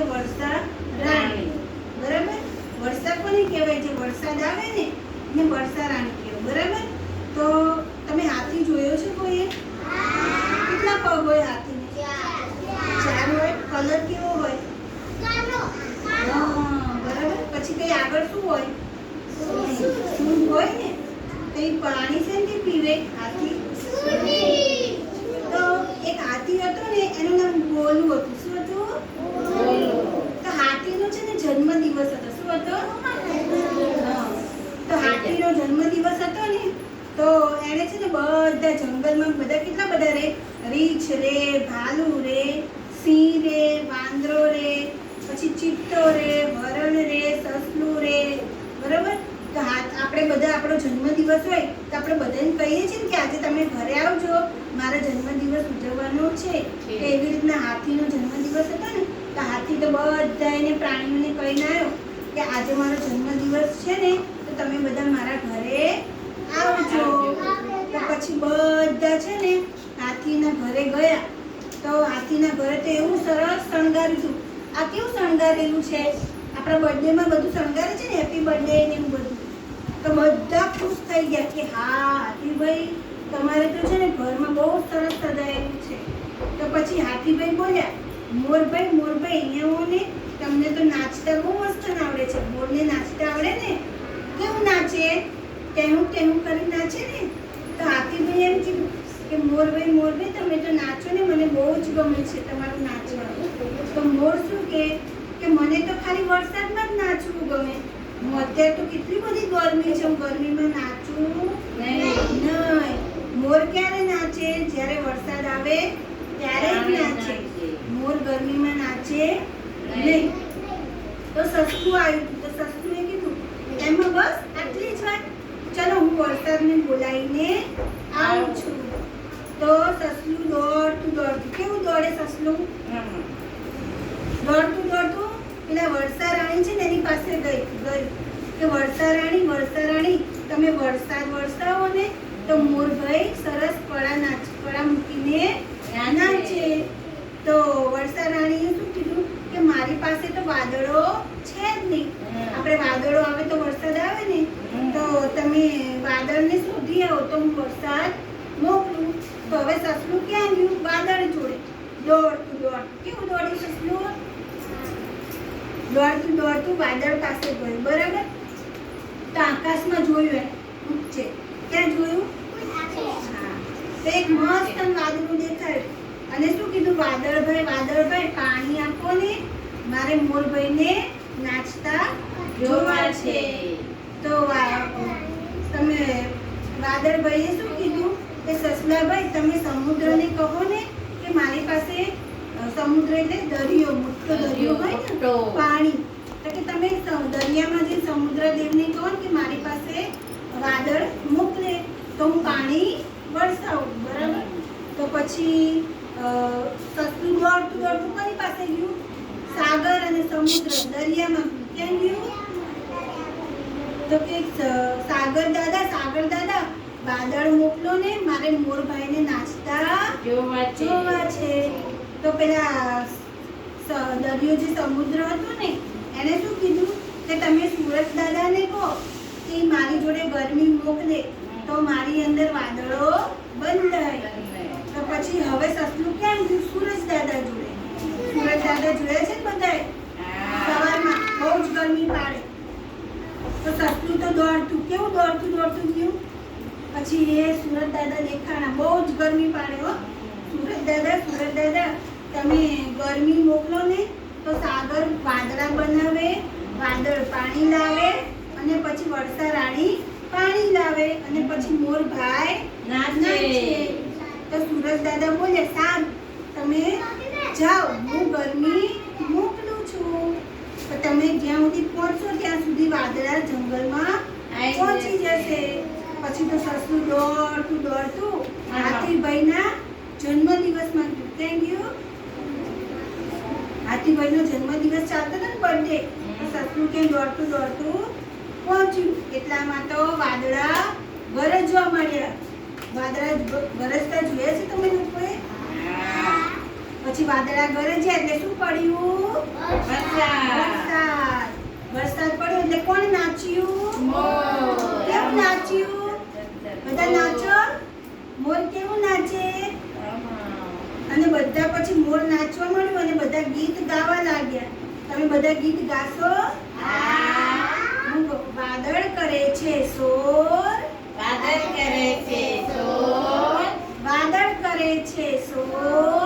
છે વર્ષા રાણી. બરાબર? વર્ષા કોને કહેવાય? છે વરસાદ આવે ને, એને વર્ષા રાણી કહેવાય. બરાબર? તો તમે હાથી જોયો છે કોઈએ? કેટલા પગ હોય હાથીને? ચાર હોય? કલર કેવો હોય? બરાબર? પછી કઈ આગળ શું હોય? સૂંઢ હોય ને? કઈ પાણી છે ને પીવે? હાથી? તો એક હાથી હતો ને, એનું નામ ગોલું હતું. શું હતું? હાથીનો છે ને જન્મદિવસ હતો. શું હતો. તો હાથીનો જન્મદિવસ હતો ને તો એણે છે ને બધા જંગલમાં બધા કેટલા બધા રે? રીંછ રે ભાલુ રે સિંહ રે વાંદરો રે પછી ચિત્તો રે વરણ રે સસલું રે. બરોબર? તો હાથ આપણે બધા આપણો જન્મદિવસ હોય તો આપણે બધાને કહીએ છીએ ને કે આજે તમે ઘરે આવજો મારા જન્મદિવસ ઉજવવાનો છે. એવી રીતના હાથીનો જન્મદિવસ હતો ને તો બધા એને પ્રાણીઓને કહીને આવ્યો કે આજે મારો જન્મદિવસ છે ને, તો તમે બધા મારા ઘરે આવજો. તો પછી બધા છે ને હાથીના ઘરે ગયા. તો હાથીના ઘરે તો એવું સરસ શણગાર્યું હતું. આ કેવું શણગારેલું છે? આપણા બર્થડેમાં બધું શણગારે છે ને, હેપી બર્થડે ને એવું બધું. તો બધા ખુશ થઈ ગયા કે હા, હાથીભાઈ તમારે તો છે ને ઘરમાં બહુ સરસ સજાયેલું છે. તો પછી હાથીભાઈ બોલ્યા મોરભાઈ મોરભાઈ અહીંયા તમને તો નાચતા બહુ મસ્ત આવડે છે. મોરને નાચતા આવડે ને? કેવું નાચે? કેવું કેવું કરી નાચે ને? તો આતિભાઈ એમ કીધું કે મોરભાઈ મોરભાઈ તમે તો નાચો ને. મને બહુ જ ગમે છે તમારું નાચવાનું. તો મોર શું કે કે મને તો ખાલી વરસાદમાં જ નાચવું ગમે. હું અત્યારે તો કેટલી બધી ગરમી છે. હું ગરમીમાં નાચું નહીં. મોર ક્યારે નાચે? જ્યારે વરસાદ આવે ત્યારે જ નાચે. નાચે નહીં તો સસ્તું આવ્યું. તો સસલુએ કીધું. એમાં બસ આટલી જ વાત. ચલો હું વરસાદને બોલાવીને આવું છું. તો સસલું દોડતું દોડતું કેવું દોડે સસલું? દોડતું દોડતું પેલા વર્ષારાણી છે ને એની પાસે ગઈ ગઈ. કે વર્ષારાણી રાણી વર્ષા રાણી તમે વરસાદ વરસાવો ને તો મોરભાઈ સરસ કળા નાચ કળા મૂકીને નાચે. તો વર્ષા રાણીએ શું કીધું કે મારી પાસે તો વાદળો છે જ નહીં. આપણે વાદળો આવે તો વરસાદ આવે ને. તો તમે વાદળને શોધી આવો તો હું વરસાદ મોકલું. તો હવે સસલું ક્યાં ગયું? વાદળ જોડે. દોડતું દોડતું. કેવું દોડ્યું સસલું? દોડતું દોડતું વાદળ પાસે ગયું. બરાબર? તો આકાશમાં જોયું એ ઊંચે. ક્યાં જોયું? તો એક મસ્ત વાદળું દેખાયું. અને શું કીધું? વાદળભાઈ વાદળભાઈ પાણી આપો ને. મારે મોરભાઈને નાચતા જોવા છે. તો તમે વાદળભાઈએ શું કીધું? કે સસલાભાઈ તમે સમુદ્રને કહો ને કે મારી પાસે સમુદ્ર એટલે દરિયો મોટો દરિયો હોય ને પાણી. તો કે તમે દરિયામાં જે સમુદ્ર દેવને કહો ને કે મારી પાસે વાદળ મોકલે તો હું પાણી વરસાવું બરાબર? તો પછી અ, સસલું દોડતું દોડતું કોની પાસે ગયું સાગર અને સમુદ્ર દરિયામાં ક્યાં ગયું તો કે સાગર દાદા સાગર દાદા વાદળ મોકલો ને મારે મોરભાઈને નાચતા જોવા છે? તો પેલા દરિયો જે સમુદ્ર હતો ને એને શું કીધું? કે તમે સુરત દાદાને કહો કે મારી જોડે ગરમી મોકલે તો મારી અંદર વાદળો બંધાય તો પછી હવે સસલું કેમ થયું? સુરજ દાદા જોડે. સુરજ દાદા જોયા છે ને બધાએ સવારમાં બહુ જ ગરમી પાડે. તો સસલું તો દોડતું. કેવું દોડતું દોડતું ગયું પછી એ સુરત દાદા દેખાણા. બહુ જ ગરમી પાડે હો. સુરત દાદા સુરત દાદા તમે ગરમી મોકલો ને તો સાગર વાદળા બનાવે વાદળ પાણી લાવે અને પછી વર્ષા રાણી પાણી લાવે અને પછી મોર ભાઈ નાચે. તો સુરજ દાદા બોલે સારું તમે જાઓ હું ગરમી મોકલું છું. તો તમે જ્યાં સુધી પહોંચો ત્યાં સુધી વાદળા જંગલમાં પહોંચી જશે. પછી તો સસલું દોડતું દોડતું હાથીભાઈના જન્મદિવસમાં થેન્ક યુ હાથીભાઈનો જન્મદિવસ ચાલતો હતો ને બર્થડે સસલું કેમ દોડતું દોડતું પહોંચ્યું. એટલામાં તો વાદળા ગરજવા માંડ્યા. વાદળા જોયા છે તમે લોકોએ? પછી વાદળા ગરજ્યા એટલે શું પડ્યું? વરસાદ. વરસાદ. પડ્યો એટલે કોણ નાચ્યું? કેવું નાચ્યું? બધા નાચો? મોર કેવું નાચે? અને બધા પછી મોર નાચવા મળ્યું અને બધા ગીત ગાવા લાગ્યા. તમે બધા ગીત ગાશો? વાદળ કરે છે સોર. વાદળ કરે છે. કરે છે શોર